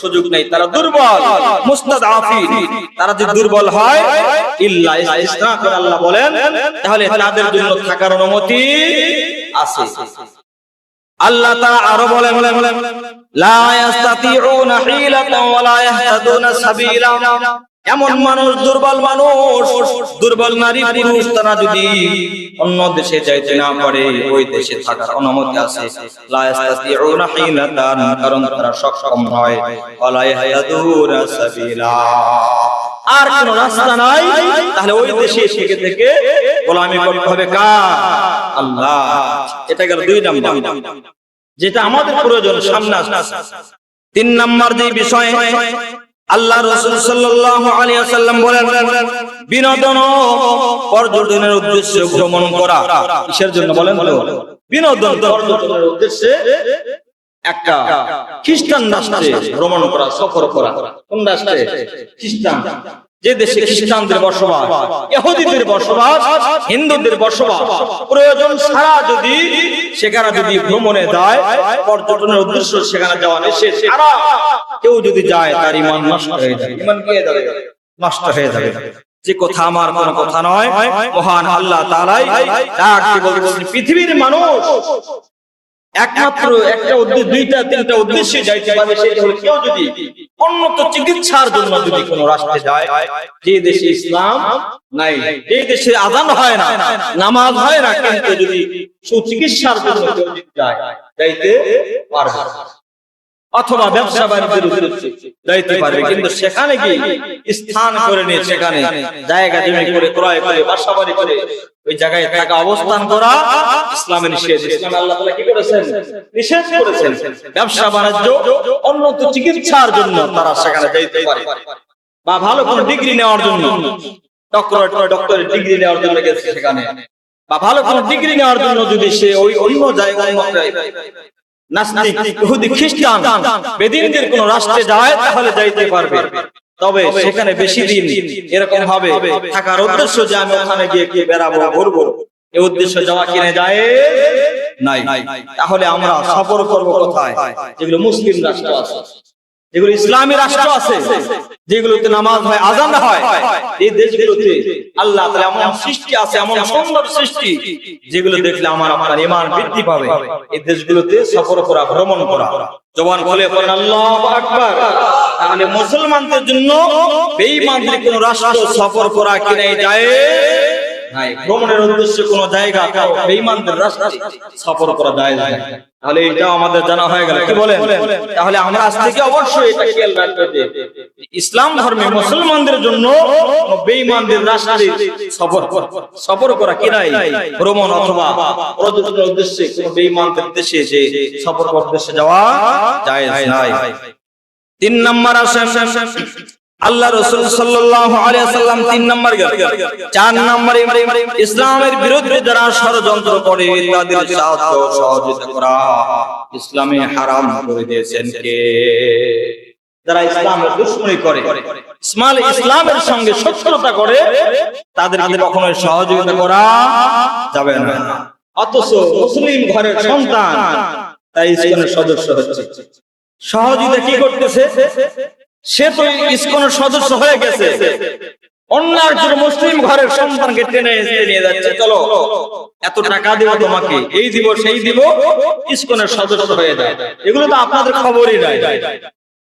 সুযোগ নেই তারা দুর্বল মুস্তাদাফিন তারা যে দুর্বল হয় ইল্লা ইসনা করে আল্লাহ বলেন তাহলে তাদের জন্য থাকার অনুমতি আছে আল্লাহ তাআলা আরও বলে বলে বলে লা ইয়াস্তাতিউনা হিলাতান ওয়ালা ইয়াহতাদুনা সাবিলা এমন মানুষ দুর্বল মানুষ দুর্বল নারী পুরুষ তারা যদি অন্য দেশে যাইতে না পারে ওই দেশে থাকার অনুমতি আছে। কারণ তারা সক্ষম হয় আর কোন রাস্তা নাই তাহলে ওই দেশে থেকে থেকে গোলামি করতে হবে কার? আল্লাহ। এটা গেল দুই নাম্বার। যেটা আমাদের প্রয়োজন সামনে তিন নাম্বার যে বিষয় আল্লাহ রসুল সাল্লাম বলেন বিনোদন পর্যটনের উদ্দেশ্যে ভ্রমণ করা কিসের জন্য বলেন বিনোদন পর্যটনের উদ্দেশ্যে একটা খ্রিস্টান রাষ্ট্রে ভ্রমণ করা সফর করা। কোন রাষ্ট্রে? খ্রিস্টান। যে দেশে খ্রিস্টানদের বসবাস ইহুদিদের বসবাস হিন্দুদের বসবাস প্রয়োজন ছাড়া যদি সেখানে যদি ভ্রমণে যায় পর্যটনের উদ্দেশ্য সেখানে যাওয়া নিষেধ। ছাড়া কেউ যদি যায় তার ইমান নষ্ট হয়ে যাবে। ইমান কি যাবে। নষ্ট হয়ে যাবে। যে কথা আমার কোনো কথা নয় মহান আল্লাহ ডাক দিয়ে পৃথিবীর মানুষ। একমাত্র একটা উদ্দেশ্য দুইটা তিনটা উদ্দেশ্যে যাইতে পারে সেটা হলো কেউ যদি উন্নত চিকিৎসার জন্য যদি কোনো রাষ্ট্রে যায় যে দেশে ইসলাম নাই যে দেশে আজান হয় না নামাজ হয় না কিন্তু যদি সুচিকিৎসার জন্য কেউ যদি যায় যাইতে পারবে। অথবা ব্যবসা বাণিজ্যের উদ্দেশ্যে যাইতে পারবে কিন্তু সেখানে কি স্থান করে নিয়ে সেখানে জায়গা জমি করে ক্রয় করে বাসা বাড়ি করে ওই জায়গায় থাকা অবস্থান করা ইসলামের নিষেধ। ইসলাম আল্লাহ তাআলা কি করেছেন? নিষেধ করেছেন। ব্যবসা বাণিজ্য উন্নত চিকিৎসার জন্য তারা সেখানে যাইতে পারে। বা ভালো কোনো ডিগ্রি নেওয়ার জন্য। ডক্টর ডক্টরের ডিগ্রি নেওয়ার জন্য গেছে সেখানে। বা ভালো কোনো ডিগ্রি নেওয়ার জন্য যদি সে ওই অন্য জায়গায় নাস্তিক ইহুদি খ্রিস্টান বেদিনদের কোন রাষ্ট্রে যায় তাহলে যাইতে পারবে। তবে সেখানে বেশি দিন এরকম ভাবে থাকার উদ্দেশ্য যে আমি ওখানে গিয়ে গিয়ে বেড়াবো ঘুরবো? এই উদ্দেশ্য যাওয়া কিনে যায়? নাই। তাহলে আমরা সফর করব কোথায়? যেগুলো মুসলিম রাষ্ট্র আছে। যেগুলো ইসলামী রাষ্ট্র আছে, যেগুলোতে নামাজ হয়, আজান হয়, এই দেশগুলোতে আল্লাহ এমন সৃষ্টি আছে, এমন সুন্দর সৃষ্টি, যেগুলো দেখলে আমার আপনার ইমান বৃদ্ধি পাবে। এই দেশগুলোতে সফর করা, ভ্রমণ করা। জবান বলে পড়েন, আল্লাহু আকবার। তাহলে মুসলমানদের জন্য বেঈমানদের কোন রাষ্ট্র সফর করা কি নাই যায় ভ্রমণের উদ্দেশ্যে কোন জায়গা বেঈমানদের রাস্তা সফর করা যায় না। তাহলে এটাও আমাদের জানা হয়ে গেল। কি বলেন? তাহলে আমরা আজ থেকে অবশ্যই এটা খেয়াল রাখতে ইসলাম ধর্মে মুসলমানদের জন্য বেঈমানদের রাস্তায় সফর সফর করা। কি নাই? ভ্রমণ অথবা পর্যটনের উদ্দেশ্যে কোন বেঈমানদের দেশে যে সফর উদ্দেশ্যে যাওয়া যায় নাই। তিন নম্বর আসেন। আল্লাহ রসুল সাল্লাম তিন নম্বর চার নম্বরে ইসলামের বিরুদ্ধে যারা ষড়যন্ত্র করে, তাদের ইসলামে হারাম করে দিয়েছেন কে? ইসলামের সঙ্গে সহযোগিতা করা অথচ মুসলিম ঘরের সন্তান, তাই সদস্য হচ্ছে। সহযোগিতা কি করতেছে? সে তো ইসকনের সদস্য হয়ে গেছে। অন্য একজন মুসলিম ঘরের সন্তানকে টেনে নিয়ে যাচ্ছে। চলো, এত টাকা দিব তোমাকে। এই দিব, সেই দিব, ইসকনের সদস্য হয়ে যায়। এগুলো তো আপনাদের খবরই নাই।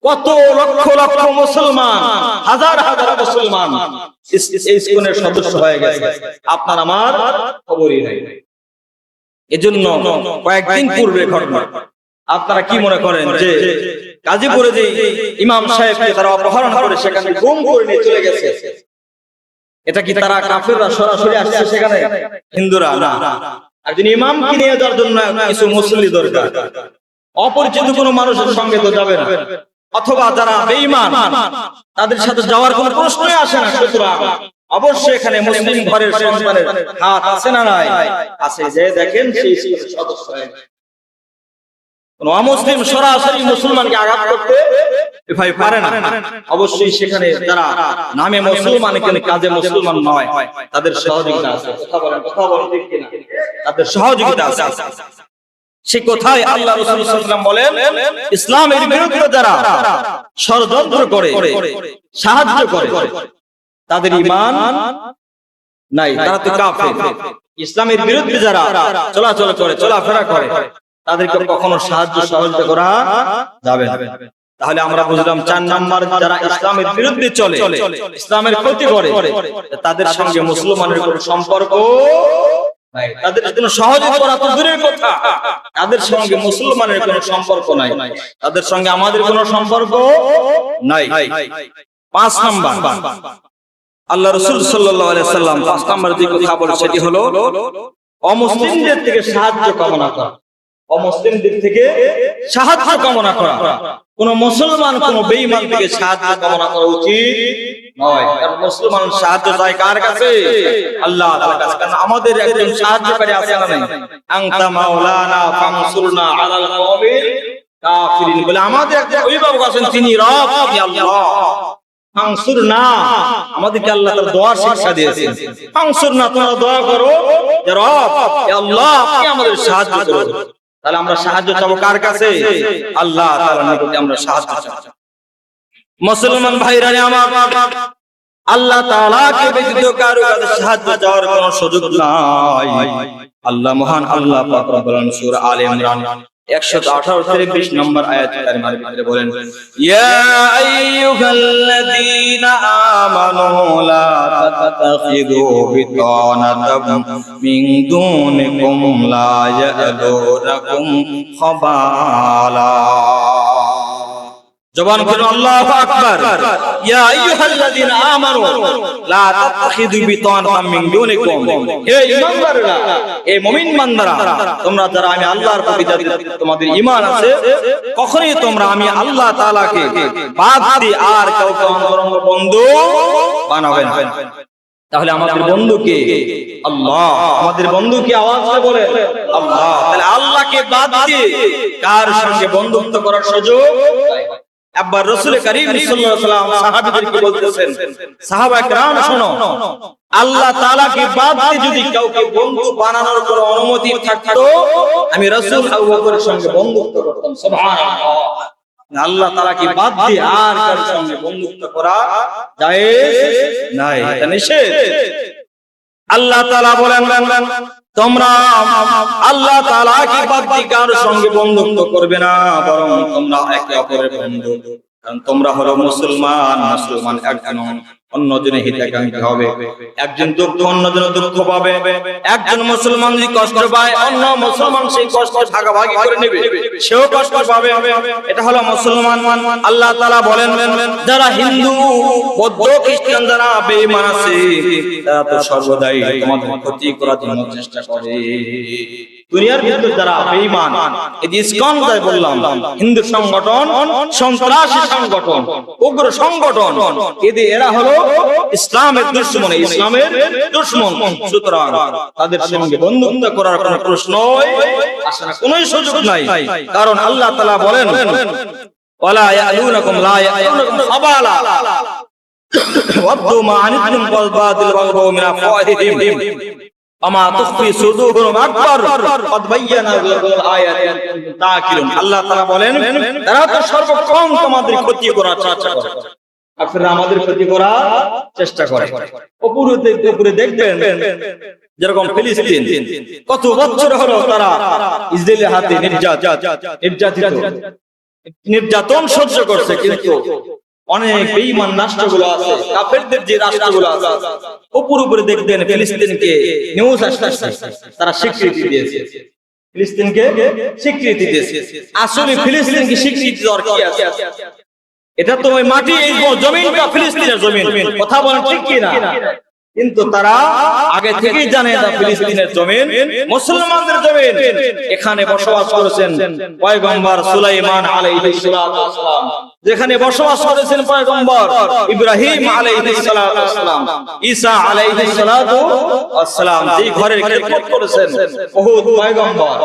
কত লক্ষ লক্ষ মুসলমান, হাজার হাজার মুসলমান ইস- ইস- ইসকনের সদস্য হয়ে গেছে। আপনার আমার খবরই নাই। এজন্য কয়েকদিন পূর্বে ঘটনা। আপনারা কি মনে করেন যে গাজীপুরে যে ইমাম সাহেবকে তারা অপহরণ করে সেখানে গুম করে নিয়ে চলে গেছে। এটা কি তারা কাফেররা সরাসরি আসছে সেখানে? হিন্দুরা না। একজন ইমামকে নিয়ে যাওয়ার জন্য কিছু মুসলি দরকার। অপরিচিত কোনো মানুষের সঙ্গে তো যাবে না। অথবা যারা বেঈমান তাদের সাথে যাওয়ার কোনো প্রশ্নই আসে না। সুতরাং অবশ্যই এখানে মুসলিম ঘরের সন্তানের হাত আছে না নাই? আছে। যে দেখেন সেই সদস্য। অমুসলিম সরাসরি মুসলমানকে আঘাত করতে পারে না। অবশ্যই সেখানে যারা নামে মুসলমান কাজে মুসলমান নয়, তাদের সহযোগিতা আছে। কথা বলেন কথা বলেন? তাদের সহযোগিতা আছে। সে কোথায়? আল্লাহ বলেন, ইসলামের বিরুদ্ধে যারা ষড়যন্ত্র করে, সাহায্য করে, তাদের ইমান নাই, তারা তো কাফের। ইসলামের বিরুদ্ধে যারা চলাচল করে, চলাফেরা করে তাদেরকে কখনো সাহায্য সহযোগিতা করা যাবে না। তাহলে আমরা বুঝলাম চার নাম্বার যারা ইসলামের বিরুদ্ধে চলে ইসলামের ক্ষতি করে তাদের সঙ্গে মুসলমানের কোনো সম্পর্ক তাদের কোনো সহযোগ করা তো দূরের কথা। তাদের সঙ্গে মুসলমানের কোনো সম্পর্ক নাই। তাদের সঙ্গে আমাদের কোনো সম্পর্ক নাই। পাঁচ নাম্বার। আল্লাহ রসুল সাল্লাম পাঁচ নাম্বার যে কথা বলে সেটি হলো অমুসলিমদের থেকে সাহায্য কামনা করা। অমুসলিমদের থেকে সাহায্য কামনা করা। কোন মুসলমান, কোন বেঈমান থেকে সাহায্য কামনা করা উচিত নয়। কারণ মুসলমান সাহায্য চায় কার কাছে? আল্লাহ তাআলার কাছে। কারণ আমাদের একজন সাহায্যকারী আছে না নাই? আনতা মাওলানা আলাল কওমিল কাফিরিন বলে আমাদের একজন অভিভাবক আছেন তিনি রব আল্লাহ। আমাদেরকে আল্লাহ শিক্ষা দিয়েছেন। ফানসুর না তোমরা দোয়া করো আল্লাহ আমাদের সাহায্য তাহলে আমরা সাহায্য চাবো কার কাছে? আল্লাহ আমরা সাহায্য চাবো মুসলমান ভাইরা আমার আল্লাহ তাআলাকে ব্যতীত কারও কাছে সাহায্য চাওয়ার কোনো সুযোগ নাই। আল্লাহ মহান আল্লাহ পাক রব্বুল আলামিন সূরা আলে ইমরান 118 থেকে 20 নম্বর আয়াত কারিমার ভিতরে বলেন। ইয়া আইয়ুহাল্লাযীনা আমানু লা তাত্তাখিযু বিতানাতাম মিন দুনিকুম লা ইয়ালুনাকুম খাবালা জবান করুন আল্লাহু আকবার। ইয়া আমানু, লা বিতানাতাম মিন দুনিকুম। হে ঈমানদাররা হে মুমিন বান্দারা, তোমরা যারা আমি আল্লাহর প্রতি তোমাদের ঈমান আছে, কখনোই তোমরা আমি আল্লাহ তাআলাকে বাদ আর কাউকে অন্তরঙ্গ বন্ধু বানাবে না। তাহলে আমাদের বন্ধুকে আল্লাহ। আমাদের বন্ধু কি আওয়াজ করে বলে? আল্লাহ। তাহলে আল্লাহকে বাদ দিয়ে কার সঙ্গে বন্ধুত্ব করার সুযোগ। একবার রসুল করিম সাল্লাল্লাহু আলাইহি সাল্লাম সাহাবীদেরকে বলতেছেন সাহাবা کرام শোনো আল্লাহ তাআলাকে বাদ দিয়ে যদি কাউকে বন্ধু বানানোর কোনো অনুমতি থাকতো আমি রাসূল আবু বকরের সঙ্গে বন্ধুত্ব করতাম সুবহানাল্লাহ আল্লাহ তাআলাকে বাদ দিয়ে আর কারোর সঙ্গে বন্ধুত্ব করা জায়েজ নাই এটা নিষেধ আল্লাহ তাআলা বলেন তোমরা আল্লাহ তাআলা কি বাদ দিয়ে কারোর সঙ্গে বন্ধুত্ব করবে না, বরং তোমরা একে অপরের বন্ধু। কারণ তোমরা হলো মুসলমান মুসলমান একজন। অন্যজনের হিতাকাঙ্ক্ষী হবে। একজন দুঃখ দুঃখ পাবে। একজন মুসলমান যদি কষ্ট পায়, অন্য মুসলমান সেই কষ্ট ভাগাভাগি করে নেবে। সেও কষ্ট পাবে। এটা হলো মুসলমান। আল্লাহ বলেন, যারা হিন্দু, বৌদ্ধ, খ্রিস্টান যারা আছে, তারা তো সর্বদাই তোমাদের ক্ষতি করার জন্য চেষ্টা করে। দুনিয়ার ভিতরে যারা এই ইসকন বললাম, হিন্দু সংগঠন, সন্ত্রাসী সংগঠন, উগ্র সংগঠন, এদের এরা হলো ইসলামের দুশ্মন ইসলামের দুশ্মন। সুতরাং তাদের সঙ্গে বন্ধুত্ব করার কোনো প্রশ্নই আসে না কোনো সুযোগ নাই। কারণ আল্লাহ তাআলা বলেন আল্লাহ বলেন, তারা তো সর্বক্ষণ তোমাদের ক্ষতি করার চেষ্টা করে আপনারা আমাদের ক্ষতি করার চেষ্টা করে দেখতে উপরে দেখবেন যেরকম ফিলিস্তিন, কত বছর হলো তারা ইসরায়েলের হাতে নির্যাতিত। নির্যাতন সহ্য করছে, কিন্তু অনেক বেঈমান রাষ্ট্রগুলো আছে, কাফেরদের যে রাষ্ট্রগুলো আছে উপর উপরে দেখবেন ফিলিস্তিনকে নিউজ আসতেছে, তারা স্বীকৃতি দিয়েছে। ফিলিস্তিনকে স্বীকৃতি দিয়েছে। আসলে ফিলিস্তিনকে স্বীকৃতি দরকার এটা তো ওই মাটি জমিনটা ফিলিস্তিনের জমিন। কথা বলেন ঠিক কিনা? কিন্তু তারা আগে থেকেই জানে এটা ফিলিস্তিনের জমিন, মুসলমানদের জমিন। এখানে বসবাস করেছেন পয়গম্বর সুলাইমান আলাইহিস ওয়াসসালাম যেখানে বসবাস করেছেন পয়গম্বর ইব্রাহিম আলাইহিস ওয়াসসালাম ঈসা আলাইহিস ওয়াসসালাম যেই ঘরের খেদমত করেছেন বহুত পয়গম্বর।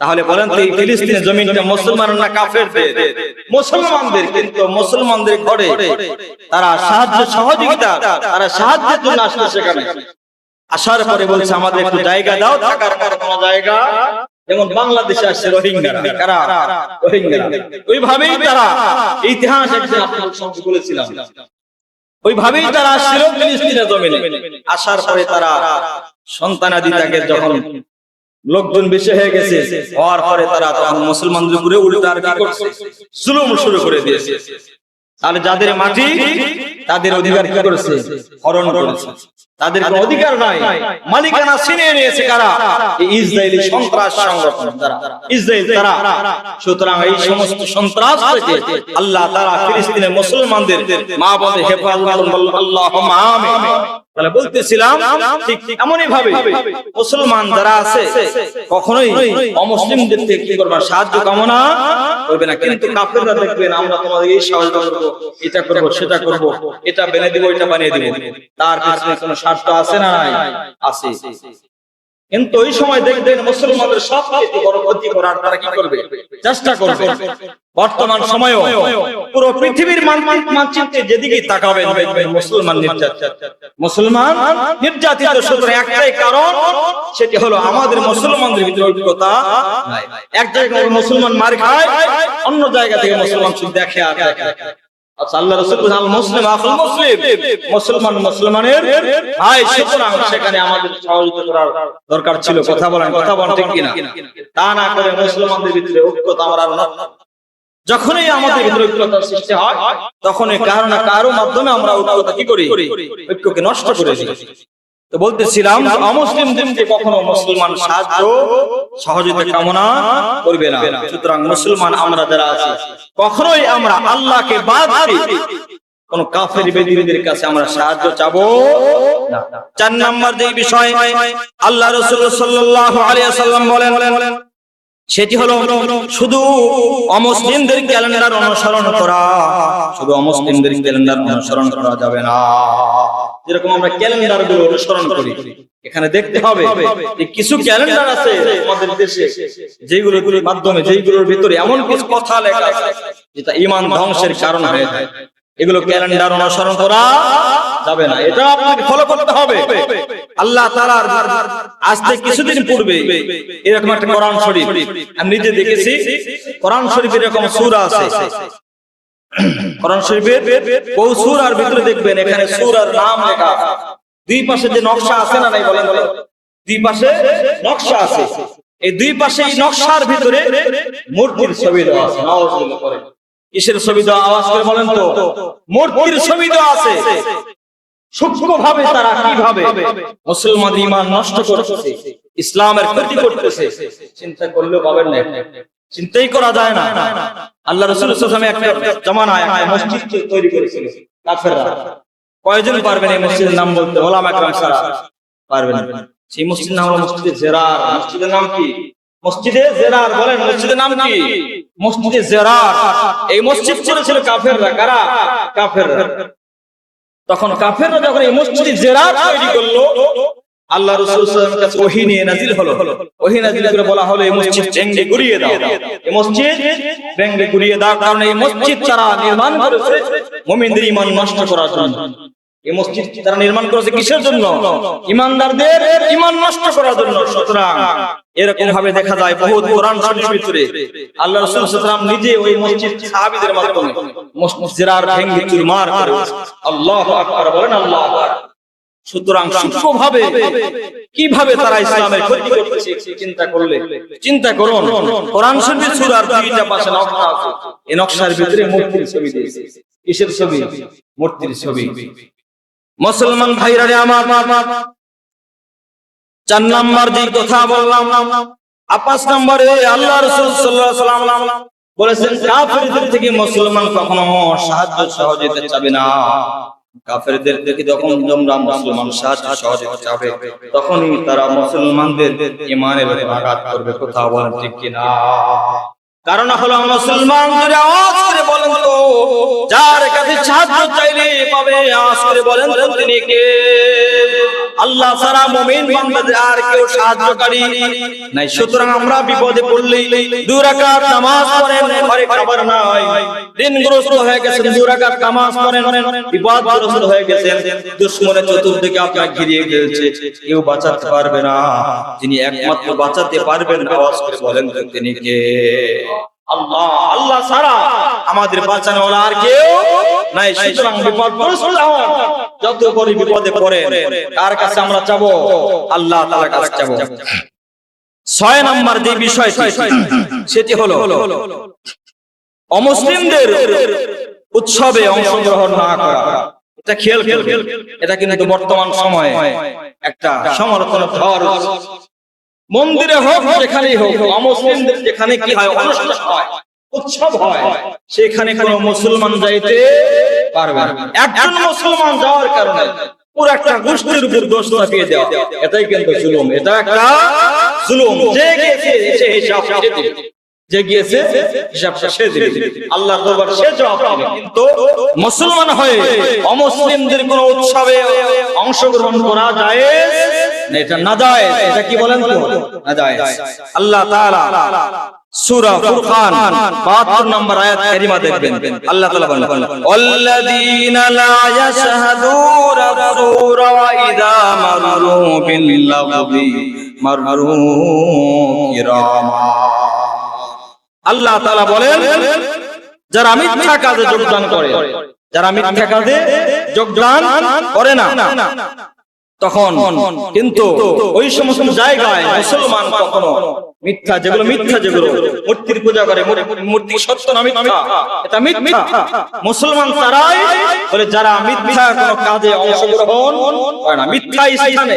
তাহলে বলেন তো এই ফিলিস্তিনের জমিনটা মুসলমান না কাফেরদের। মুসলমানদের কিন্তু মুসলমানদের ঘরে তারা সাহায্য সহযোগিতা তারা সাহায্যের জন্য আসলে সেখানে। আসার পরে বলছে আমাদের একটু জায়গা দাও থাকার কোনো জায়গা। যেমন বাংলাদেশে আসছে রোহিঙ্গারা। কারা? রোহিঙ্গারা। ওইভাবেই তারা ইতিহাস একদিন আপনার বলেছিলাম। ওইভাবেই তারা আসছিল ফিলিস্তিনের জমিনে। আসার পরে তারা সন্তানাদি তাকে যখন লোকজন বেশি হয়ে গেছে। হওয়ার পরে তারা তখন মুসলমানদের উপরে উল্টা আর কি করছে। জুলুম শুরু করে দিয়েছে। তাহলে যাদের মাটি, তাদের অধিকার কি করেছে? হরণ করেছে। তাদের অধিকার নাই। মালিকানা ছিনিয়ে নিয়েছে কারা? ইসরায়েলি সন্ত্রাস সংগঠন তারা ইসরায়েল তারা সুতরাং এই সমস্ত সন্ত্রাস থেকে আল্লাহ তারা ফিলিস্তিনের মুসলমানদের মা বোনদের হেফাজত আল্লাহুম্মা আমিন। তাহলে বলতেছিলাম, ঠিক এমনই ভাবে মুসলমান যারা আছে, কখনোই অমুসলিমদের থেকে কি করবে? সাহায্য, কামনা করবে না। কিন্তু কাপড়রা দেখবেন, আমরা তোমাদের এই সাহায্য করব, এটা করব, সেটা করব, এটা বেনে দিব, এটা বানিয়ে দিব। তার কোনো স্বার্থ আছে না আছে। কিন্তু ওই সময় দেখবেন মুসলমানদের সব থেকে বড় ক্ষতি করার তারা কি করবে? চেষ্টা করবে। বর্তমান সময়েও পুরো পৃথিবীর মানচিত্রে যেদিকে তাকাবেন দেখবেন মুসলমান নির্যাতিত। মুসলমান নির্যাতিত শুধু একটাই কারণ, সেটি হলো আমাদের মুসলমানদের ভিতরে ঐক্যতা এক জায়গায় মুসলমান মার খায়, অন্য জায়গা থেকে মুসলমান শুধু দেখে আর দেখে। আচ্ছা কথা তা না করে ঐক্যতা যখনই আমাদের ভিতরে ঐক্যতার সৃষ্টি হয়, তখনই কারও না কারও মাধ্যমে আমরা ঐক্যতা কি করি? ঐক্যকে নষ্ট করে দিই। তো বলতেছিলাম অমুসলিমদেরকে কখনো মুসলমান সাহায্য সহযোগিতা কামনা করবে না। সুতরাং মুসলমান আমরা যারা আছি কখনোই আমরা আল্লাহকে বাদ দিয়ে কোন কাফের বেদিনীদের কাছে আমরা সাহায্য চাবো। না। চার নাম্বার যে বিষয় আল্লাহ রসুল সাল্লাল্লাহু আলাইহি সাল্লাম বলেন সেটি হলো শুধু অমুসলিমদের ক্যালেন্ডার অনুসরণ করা। শুধু অমুসলিমদের ক্যালেন্ডার অনুসরণ করা যাবে না। যেরকম আমরা ক্যালেন্ডারগুলো অনুসরণ করি। এখানে দেখতে হবে কিছু ক্যালেন্ডার আছে আমাদের দেশে যেগুলোর মাধ্যমে, যেগুলোর ভিতরে এমন কিছু কথা লেখা আছে যেটা ইমান ধ্বংসের কারণ হয়ে যায়। এগুলো ক্যালেন্ডার অনুসরণ করা যাবে না। এটা আপনাকে ফলো করতে হবে। আল্লাহ তাআলার আজ থেকে কিছুদিন পূর্বে এরকম একটা কোরআন শরীফ, আমি নিজে দেখেছি। কোরআন শরীফের এরকম সূরা আছে। কোরআন শরীফের বহু সূরার ভিতরে দেখবেন, এখানে সূরার নাম লেখা। দুই পাশে যে নকশা আছে না নাই, বলেন দুই পাশে নকশা আছে। এই দুই পাশে নকশার ভিতরে মূর্তির ছবি দেওয়া আছে। কিসের ছবি দেওয়া? আওয়াজ করে বলেন তো। মূর্তির ছবি দেওয়া আছে। সূক্ষ্ম ভাবে তারা কীভাবে মুসলমান ইমান নষ্ট করতেছে, ইসলামের ক্ষতি করতেছে, চিন্তা করলেও পাবেন না। চিন্তাই করা যায় না। আল্লাহ রসুল জামানায় মসজিদ তৈরি করেছিল কয়জন পারবেন এই মসজিদের নাম বলতে? পারবেন সেই মসজিদের নাম হলো মসজিদে জেরার। মসজিদের নাম কি? মসজিদে জেরার বলেন, মসজিদের নাম কি? মসজিদে জেরার। এই মসজিদ ছিল কাফেররা, কারা? কাফেররা। তখন কাফেররা যখন এই মসজিদে জেরার তৈরি করল আল্লাহ রাসূল সাল্লাল্লাহু আলাইহি ওয়াসাল্লামের কাছে ওহী নিয়ে নাজিল হলো। ওহী নাজিল করে বলা হলো এই মসজিদ ভেঙে গুড়িয়ে দাও। এই মসজিদ ভেঙে গুড়িয়ে দাও কারণ এই মসজিদ তারা নির্মাণ করেছে মুমিনদের ঈমান নষ্ট করার জন্য। এই মসজিদ তারা নির্মাণ করেছে কিসের জন্য? ইমানদারদের ঈমান নষ্ট করার জন্য। সুতরাং এরকম ভাবে দেখা যায় বহুত কোরআন শরীফের ভিতরে। আল্লাহ রাসূল সাল্লাল্লাহু নিজে ওই মসজিদ সাহাবীদের মাধ্যমে মসজিদের ভেঙে চুরমার করে। আল্লাহু আকবার বলেন আল্লাহু আকবার। সুতরাং সূক্ষ্মভাবে কীভাবে তারা ইসলামের ক্ষতি করতেছে চিন্তা করলে। চিন্তা করুন। কোরআন শরীফের সূরার দুইটা পাশে নকশা আছে। এই নকশার ভিতরে মূর্তির ছবি দিয়েছে। কিসের ছবি? মূর্তির ছবি। মুসলমান ভাইরা রে আমার। চার নাম্বার যে কথা বললাম আর পাঁচ নম্বরে আল্লাহ রাসূল সাল্লাল্লাহু আলাইহি ওয়াসাল্লাম বলেছেন কাফেরদের থেকে মুসলমান কখনো সাহায্য সহযোগিতা চাবে না। কাফেরদের থেকে যখন তোমরা মুসলমান সাহায্য সহযোগ চাবে, তখনই তারা মুসলমানদের ইমানের আঘাত করবে। কোথাও বলেন ঠিক কিনা? কারণ হলো মুসলমান যদি আওয়াজ করে বলেন তো, যার কাছে সাহায্য চাইলে পাবে, আওয়াজ করে বলেন তিনি কে? আল্লাহ ছাড়া মুমিন বান্দাদের আর কেউ সাহায্যকারী নাই। সুতরাং আমরা বিপদে পড়লে দুই রাকাত নামাজ পড়েন, ঘরে খাবার নাই। ঋণগ্রস্ত হয়ে গেছেন, দুই রাকাত নামাজ পড়েন, বিপদগ্রস্ত হয়ে গেছেন। দুশ্মনের চতুর্দিকে আপনাকে ঘিরিয়ে ফেলছে, কেউ বাঁচাতে পারবে না। যিনি একমাত্র বাঁচাতে পারবেন, আওয়াজ করে বলেন তিনি কে? আল্লাহ আল্লাহ আমাদের আর কেউ নাই। সুতরাং বিপদ যত বড় বিপদে পড়ে কার কাছে আমরা আল্লাহ কাছে ছয় নম্বর যে বিষয়টি, সেটি হলো, অমুসলিমদের উৎসবে অংশগ্রহণ না করা। এটা খেল করবেন এটা কিন্তু বর্তমান সময়ে একটা সমালোচনা হওয়ার মন্দিরে হোক, যেখানেই হোক, অমুসলিমদের যেখানে কি হয়, অনুষ্ঠান হয়, উৎসব হয়, সেখানে কোন মুসলমান যাইতে পারবে একজন মুসলমান যাওয়ার কারণে পুরো একটা গোষ্ঠীর উপর দোষ চাপিয়ে দেওয়া। এটাই কিন্তু জুলুম। এটা একটা জুলুম। যে গেছে, সে হিসাব। যে গিয়েছে হিসাবটা সে দিবে। আল্লাহ দরবার সে জবাব দিবে। মুসলমান হয়ে অমুসলিমদের কোন উৎসবে অংশগ্রহণ করা জায়েজ? এটা না জায়েজ। এটা কি বলেন তো? না জায়েজ। আল্লাহ তাআলা সূরা ফুরকান 72 নম্বর আয়াত কারিমা দেখবেন। আল্লাহ তাআলা বলেন আল্লাযীনা লা মারু বিল লাগবি মারু কিরামা। আল্লাহ তালা বলেন যারা মিথ্যা কাজে যোগদান করে যারা মিথ্যা কাজে যোগদান করে না। তখন কিন্তু ওই সমস্ত জায়গায় মুসলমান কখনো মিথ্যা যেগুলো মিথ্যা যেগুলো মূর্তির পূজা করে মূর্তি সত্য না মিথ্যা এটা মিথ্যা। মুসলমান তারাই বলে যারা মিথ্যা কোনো কাজে অংশগ্রহণ করে না মিথ্যা স্থানে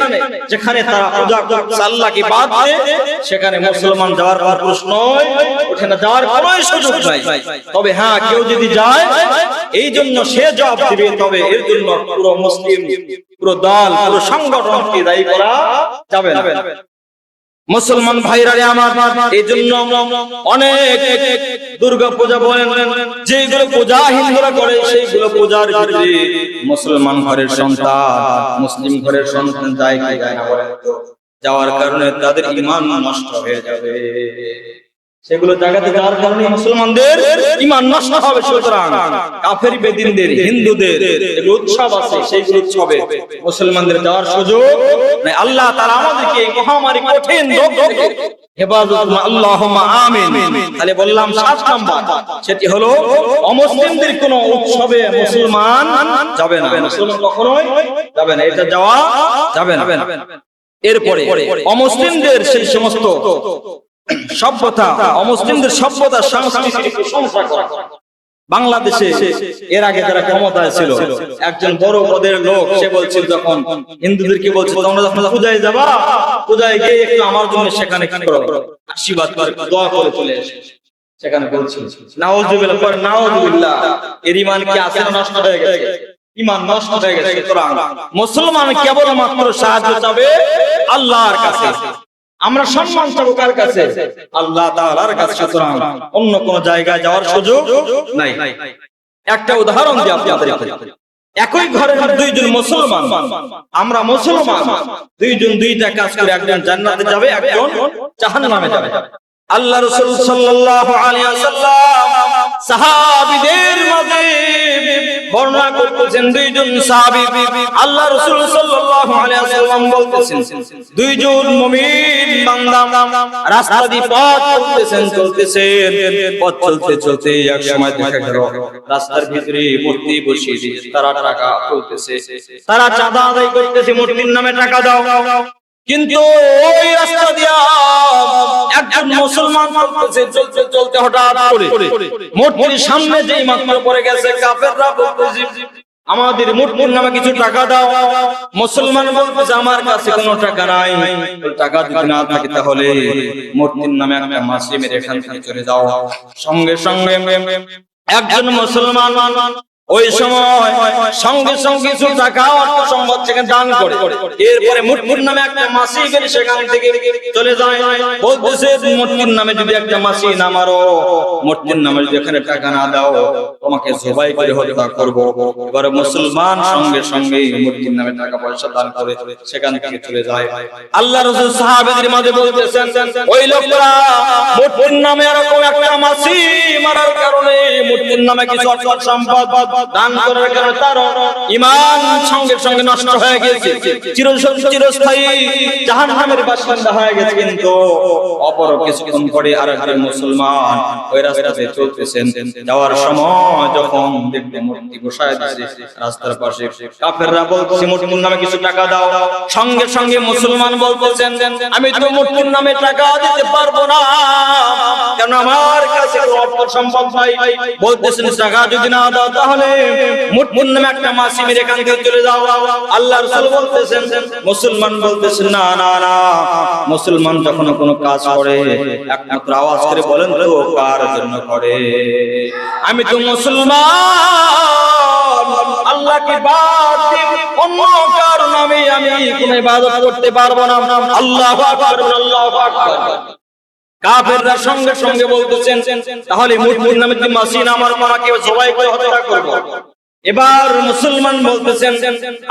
যেখানে তারা পূজা করছে আল্লাহকে বাদ দিয়ে সেখানে মুসলমান যাওয়ার আর প্রশ্নই ওঠে না যাওয়ার কোনো সুযোগ নাই। তবে হ্যাঁ কেউ যদি যায় এই জন্য সে জবাব দিবে, তবে এর জন্য পুরো মুসলিম, পুরো দল, পুরো সংগঠনকে দায়ী করা যাবে না। মুসলমান ভাইরারে আমার এই জন্য অনেক দুর্গা পূজা বলেন যেগুলো পূজা হিন্দুরা করে সেইগুলো পূজার ভিতরে মুসলমান ঘরের সন্তান, মুসলিম ঘরের সন্তান যায় যাওয়ার কারণে তাদের ইমান নষ্ট হয়ে যাবে। সেগুলো জায়গাতে যাওয়ার কারণে মুসলমানদের ইমান নষ্ট হবে সুতরাং কাফের বেদিনদের, হিন্দুদের উৎসব আছে সেইগুলো উৎসবে মুসলমানদের যাওয়ার সুযোগ নাই। আল্লাহ তাআলা আমাদেরকে এই মহামারী কঠিন রোগ থেকে হেফাজত আল্লাহুম্মা আমিন। তাহলে বললাম সাত নাম্বার, সেটি হলো অমুসলিমদের কোন উৎসবে মুসলমান যাবে না। মুসলমান যাবে না। এটা যাওয়া যাবে না। এরপরে অমুসলিমদের সেই সমস্ত সভ্যতা, অমুসলিমদের সভ্যতা করা বাংলাদেশে এর আগে যারা ক্ষমতায় ছিল, একজন বড় পদের লোক, সে বলছিল যখন হিন্দুদেরকে বলছে, তোমরা যখন পূজায় যাবা, পূজায় গিয়ে একটু আমার জন্য সেখানে কি করো? আশীর্বাদ করে, দোয়া করে চলে এসে। সেখানে বলছিল, নাউজুবিল্লাহ পর নাউজুবিল্লাহ, এর ইমান কি আছে নষ্ট হয়ে গেছে? ইমান নষ্ট হয়ে গেছে, সুতরাং মুসলমান কেবলমাত্র সাহায্য চাবে আল্লাহর কাছে। আমরা সম্মান চাবো কার কাছে? আল্লাহ তাআলার কাছে সুতরাং অন্য কোন জায়গায় যাওয়ার সুযোগ নাই। একটা উদাহরণ দিই আপনাদের একই ঘরের দুইজন মুসলমান। আমরা মুসলমান। দুইজন দুইটা কাজ করে একজন জান্নাতে যাবে একজন জাহান্নামে যাবে। আল্লাহ রাসূল আলাইহি ওয়াসাল্লাম মাঝে বর্ণনা করতেছেন দুইজন সাহাবী। আল্লাহ রাসূল সাল্লাল্লাহু আলাইহি ওয়াসাল্লাম বলতেছেন, দুইজন মুমিন রাস্তা পথ চলতেছেন চলতেছেন, পথ চলতে চলতে এক সময় দেখা গেল রাস্তার ভিতরে মূর্তি বসিয়ে তারা টাকা তুলতেছে। তারা চাঁদা আদায় করতেছে, মূর্তির নামে টাকা দাও। কিন্তু ওই রাস্তা দিয়া একজন মুসলমান চলতেছে চলতে চলতে হঠাৎ করে মূর্তির সামনে যেই মাত্র পড়ে গেছে কাফেররা বলতেছে আমাদের মূর্তির নামে কিছু টাকা দাও মুসলমান বলতেছে আমার কাছে কোনো টাকা নাই টাকা যদি না থাকে তাহলে মূর্তির নামে একটা মাসি মেরে এখান থেকে চলে যাও। সঙ্গে সঙ্গে একজন মুসলমান ওই সময় সঙ্গে সঙ্গে কিছু টাকা অর্থ সম্পদ থেকে দান করে। এরপরে মুটমুর নামে একটা মাসি করে সেখান থেকে চলে যায়। বলতেছে মুটমুর নামে যদি একটা মাসি না মারো মুটমুর নামে যদি এখানে টাকা না দাও, তোমাকে জবাই করে হত্যা করব। এবারে মুসলমান সঙ্গে সঙ্গে মুটমুর নামে টাকা পয়সা দান করে সেখান থেকে চলে যায়। আল্লাহ রাসূল সাহাবীদের মাঝে বলতেছেন, ওই লোকরা মুটমুর নামে এরকম একটা মাসি মারার কারণে মুটমুর নামে কিছু অর্থ সম্পদ দান করার কারণে তার সঙ্গে সঙ্গে নষ্ট হয়ে চিরস্থায়ী জাহান্নামের বাসিন্দা হয়ে গেছে কিন্তু অপর কিছুক্ষণ পরে মুসলমান ওই রাস্তাতে চলতেছেন। যাওয়ার সময় যখন দেখবে মূর্তি বসায় দিয়েছে, রাস্তার পাশে কাফেররা বলছে নামে কিছু টাকা দাও। সঙ্গে সঙ্গে মুসলমান বলতেছেন, আমি তো মূর্তির নামে টাকা দিতে পারব না। কেন আমার কাছে অর্থ সম্পদ নাই? বলতেছেন, টাকা যদি না দাও তাহলে মুসলমান যখন কোনো কাজ করে, একমাত্র আওয়াজ করে বলেন তো, কার জন্য করে? আমি তো মুসলমান, আল্লাহকে বাদ দিয়ে অন্য কার নামে আমি কোনো ইবাদত করতে পারব না। আল্লাহু আকবার আল্লাহু আকবার। কাফেররা সঙ্গে সঙ্গে বলতেছেন, তাহলে মুসলিম নামে যে মাসিন আমার মাকে সবাই করে হত্যা করব? এবার মুসলমান বলতেছেন,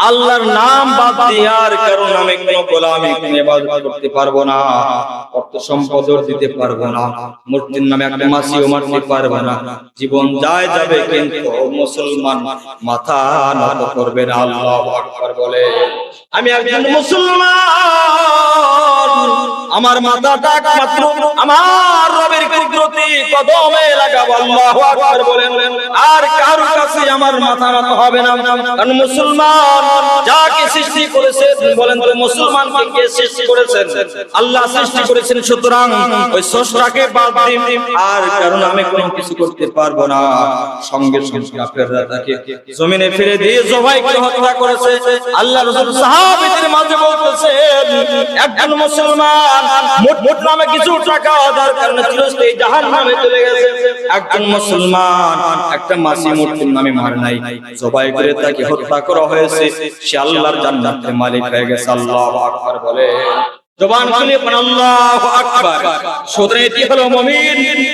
আল্লাহর নাম বাদ দেওয়ার কারণ আমি কোনো গোলামি, কোনো ইবাদত করতে পারব না, অর্থ সম্পদ দিতে পারব না মূর্তির নামে একটা মাসিও মারতে পারব না, জীবন যায় যাবে কিন্তু মুসলমান মাথা নত করবে না, আল্লাহু আকবার বলে। আমি একজন মুসলমান, আমার মাথা মাথাটা একমাত্র, আমার রবের কুদরতি কদমে লাগাবো, আল্লাহু আকবার বলেন। আর কারও কাছে আমার মাথা নত হবে না। কারণ মুসলমান যাকে সৃষ্টি করেছেন বলেন তো মুসলমান কে সৃষ্টি করেছেন? আল্লাহ সৃষ্টি করেছেন, সুতরাং ওই স্রষ্টাকে বাদ দিন। আর কারণ আমি কোনো কিছু করতে পারব না। সঙ্গে সঙ্গে কাফেররা তাকে জমিনে ফিরে দিয়ে জবাই করে হত্যা করেছে। আল্লাহ রাসূল সাহাবীদের মাঝে বলতেছেন একজন মুসলমান মোট মোট নামে কিছু টাকা আদার কারণে চিরস্থায়ী জাহান্নামে চলে গেছে। একজন মুসলমান একটা মাসি মূর্তির নামে মারে নাই। জবাই করে তাকে হত্যা করা হয়েছে। সে আল্লাহর জান্নাতের মালিক হয়ে গেছে। আল্লাহ আকবার বলে।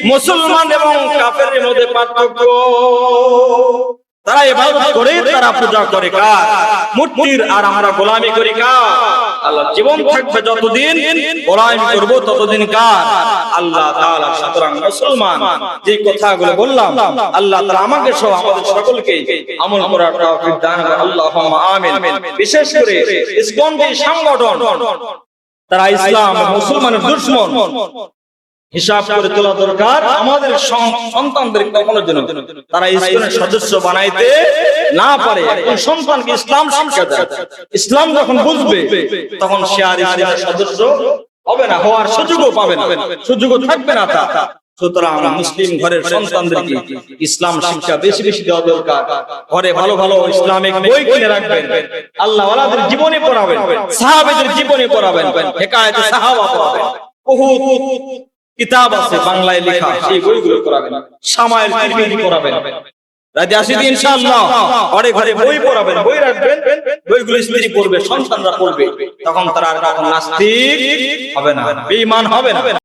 মুসলমান এবং কাফেরের মধ্যে পার্থক্য। তারা ইবাদত করে তারা পূজা করে কার? মূর্তির আর আমরা গোলামি করি কার? আল্লাহ জীবন থাকবে যতদিন গোলামি করব ততদিন কার? আল্লাহ সুতরাং মুসলমান, যে কথাগুলো বললাম, আল্লাহ তাআলা আমাকে সহ আমাদের সকলকে আমল আল্লাহুম্মা আমিন। বিশেষ করে সংগঠন, তারা ইসলাম মুসলমানের দুশ্মন। হিসাব করে তোলা দরকার আমাদের সন্তানদের কখনো যেন তারা ইসলামের সদস্য বানাইতে না পারে। সন্তানকে ইসলাম শিক্ষা দেয়। ইসলাম যখন বুঝবে তখন সে আর ইসলামের সদস্য হবে না হওয়ার সুযোগও পাবে না। সুযোগও থাকবে না তা সুতরাং মুসলিম ঘরের সন্তানদেরকে ইসলাম শিক্ষা বেশি বেশি দেওয়া দরকার। ঘরে ভালো ভালো ইসলামিক বই কিনে রাখবেন। আল্লাহ ওয়ালাদের জীবনে পড়াবেন। সাহাবেদের জীবনে পড়াবেন। হেকায়েতে সাহাবা পড়াবেন। বহুত কিতাব আছে বাংলায় লেখা। সেই বইগুলো সামায়ের তিরমিজি করাবেন আসি দিন ইনশাআল্লাহ ঘরে ঘরে বই পড়াবেন বই রাখবেন বইগুলো স্ত্রী পড়বে সন্তানরা পড়বে। তখন তারা আর নাস্তিক হবে না। বেঈমান হবে না।